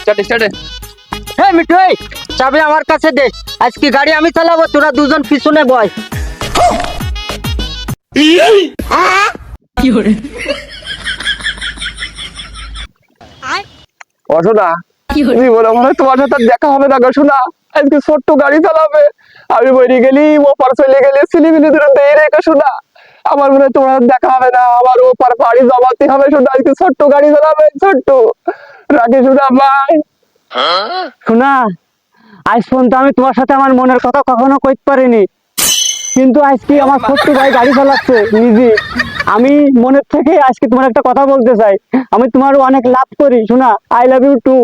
Start start হ্যাঁ মিঠু চাবি আমার কাছে দে। আজকে গাড়ি আমি চালাবো তোরা দুজন পিছনে বয়। মনে তোমার সাথে দেখা হবে না গো শোনা। আজকে ছোট্ট গাড়ি চালাবে। আমি বইরে গেলি ও পার চলে গেলে সিলিমিলি দূরে দিয়ে রেখে শোনা। আমার মনে হয় তোমার দেখা হবে না। আমার ও পার বাড়ি জমাতে হবে শোনা আজকে ছোট্ট গাড়ি চালাবে ছোট্ট। রাখে শোনা ভাই। শোনা আজ পর্যন্ত আমি তোমার সাথে আমার মনের কথা কখনো কইতে পারিনি। কিন্তু আজকে আমার ছোট্ট ভাই গাড়ি চালাচ্ছে নিজে। আমি মনের থেকে আজকে তোমার একটা কথা বলতে চাই। আমি তোমার অনেক লাভ করি শোনা আই লাভ ইউ টু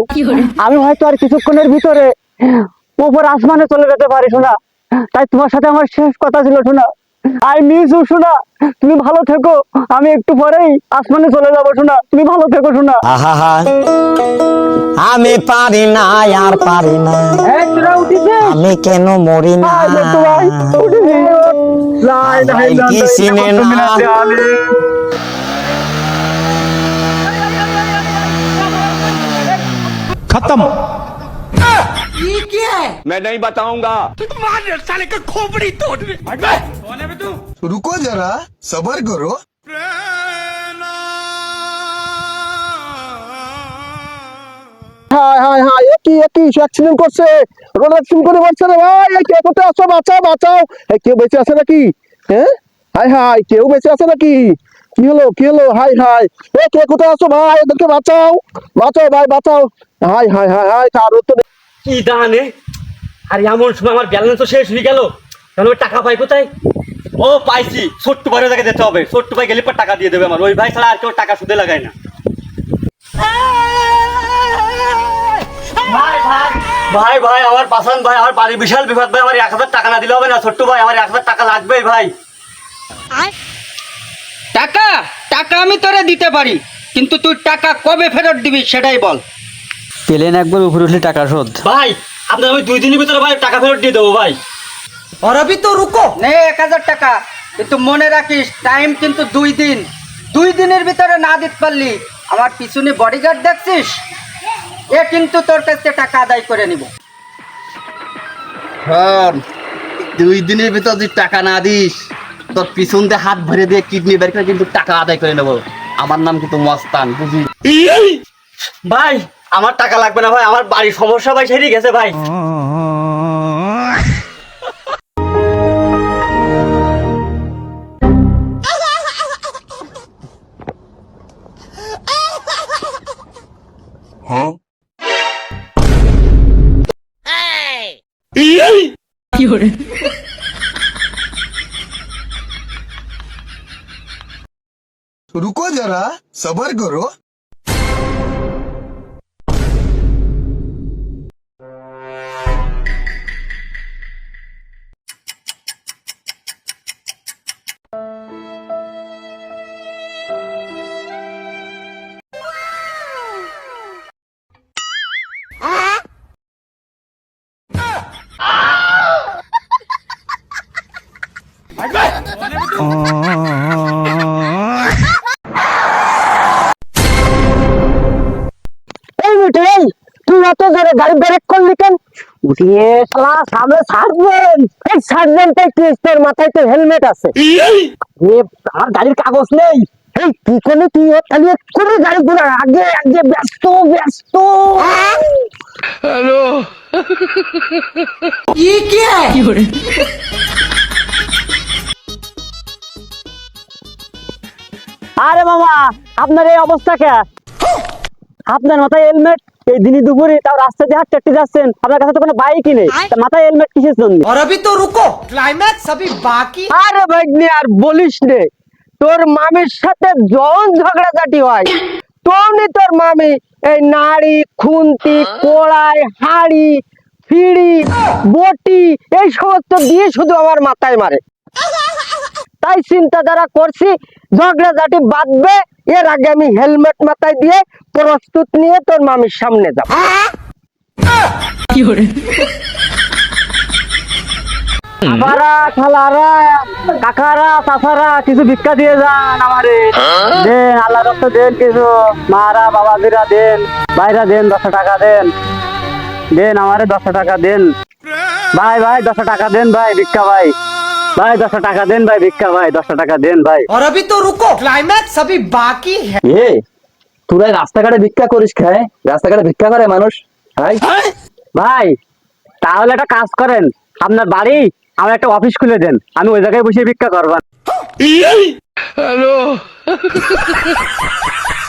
আমি হয়তো আর কিছুক্ষণের ভিতরে উপর আসমানে চলে যেতে পারি শোনা। তাই তোমার সাথে আমার শেষ কথা ছিল শোনা। আই মিস ইউ শোনা তুমি ভালো থেকো। আমি একটু পরেই আসমানে চলে যাব শোনা তুমি ভালো থেকো শোনা আহা আমি পারি না আর পারি না। আমি কেন মরি না? আয় দেখতো ভাই, উঠিছে। লাই, লাই, ভাই লাই, কি লাই, চিনে কত না? মিনিট আলে। मैं नहीं बताऊंगा रुको जरा सबर करो হায় হায় হায় এ কি এ কি অ্যাক্সিডেন্ট করছে রোড অ্যাক্সিডেন্ট করে মরছে রে ভাই এই কে কোথায় আছো বাঁচাও বাঁচাও এই কেউ বেঁচে আছে নাকি হ্যাঁ হায় হায় কেউ বেঁচে আছে নাকি কি হলো কি হলো হাই হাই এ কে কোথায় আছো ভাই এদেরকে বাঁচাও বাঁচাও ভাই বাঁচাও হাই হাই হাই হাই কারো তো নেই। কি দানে আর এমন সময় আমার ব্যালেন্স তো শেষ হয়ে গেল। তাহলে আমি টাকা পাই কোথায়? ও পাইছি ছোট্ট ভাইয়ের কাছে যেতে হবে। ছোট্ট ভাই গেলে পর টাকা দিয়ে দেবে আমার। ওই ভাই ছাড়া আর কেউ টাকা সুদে লাগায় না। ভাই ভাই ভাই ভাই আমার পাশান ভাই আমার বাড়ি বিশাল বিপদ ভাই আমার এক হাজার টাকা না দিলে হবে না ছোট্ট ভাই আমার এক হাজার টাকা লাগবেই ভাই। টাকা? টাকা আমি তোরে দিতে পারি কিন্তু তুই টাকা কবে ফেরত দিবি সেটাই বল। পেলেন একবার উপরে উঠলে টাকা শোধ। ভাই আপনার আমি দুই দিনের ভিতরে ভাই টাকা ফেরত দিয়ে দেবো ভাই। পরবি তো রুকো। নে এক হাজার টাকা। কিন্তু মনে রাখিস টাইম কিন্তু দুই দিন। দুই দিনের ভিতরে না দিতে পারলি আমার পিছনে বডিগার্ড দেখছিস? এ কিন্তু তোর কাছ থেকে টাকা আদায় করে নিব। দুই দিনের ভিতর যদি টাকা না দিস তোর পিছন দিয়ে হাত ভরে দিয়ে কিডনি বের করে কিন্তু টাকা আদায় করে নেব। আমার নাম কিন্তু মস্তান বুঝি ভাই আমার টাকা লাগবে না ভাই আমার বাড়ির সমস্যা ভাই সেরে গেছে ভাই रुको जरा सबर करो এই মিঠু এই তুই এত জোরে গাড়ি ব্রেক করলি কেন? উঠিয়ে শালা সামনে সার্জেন্ট। এই সার্জেন্টের মাথায় তো হেলমেট আছে। আর গাড়ির কাগজ নেই। এই কি করলি তুই? তাহলে করে গাড়ি ঘোরা। আগে আগে ব্যস্ত ব্যস্ত। আরে মামা আপনার এই অবস্থা কে আপনার মাথায় হেলমেট এই দিনই দুপুরে তাও রাস্তা দিয়ে হাঁটতে হাঁটতে যাচ্ছেন আপনার কাছে তো কোনো বাইকই নেই তা মাথায় হেলমেট কিসের জন্য और अभी तो रुको क्लाइमैक्स अभी बाकी আরে ভাগ্নে আর বলিস নে তোর মামির সাথে যখন ঝগড়াঝাটি হয় তখনই তোর মামি এই নাড়ি খুন্তি কোড়াই হাড়ি ফিড়ি বটি এই সমস্ত দিয়ে শুধু আমার মাথায় মারে তাই চিন্তাধারা করছি ঝগড়াঝাটি বাঁধবে এর আগে আমি হেলমেট মাথায় দিয়ে প্রস্তুত নিয়ে তোর মামির সামনে যাব। আবারা খালারা কাকারা চাচারা কিছু ভিক্ষা দিয়ে যান আমারে। দেন আল্লাহ রক্ত দেন কিছু। মারা বাবাজিরা দেন ভাইরা দেন দশটা টাকা দেন। দেন আমারে দশটা টাকা দেন। ভাই ভাই দশটা টাকা দেন ভাই ভিক্ষা ভাই। ভাই দশটা টাকা দেন ভাই ভিক্ষা ভাই দশটা টাকা দেন ভাই और अभी तो रुको क्लाइमैक्स अभी बाकी है এ তোরা রাস্তাঘাটে ভিক্ষা করিস খায় রাস্তাঘাটে ভিক্ষা করে মানুষ হাই ভাই তাহলে একটা কাজ করেন আপনার বাড়ি আমার একটা অফিস খুলে দেন আমি ওই জায়গায় বসে ভিক্ষা করবেন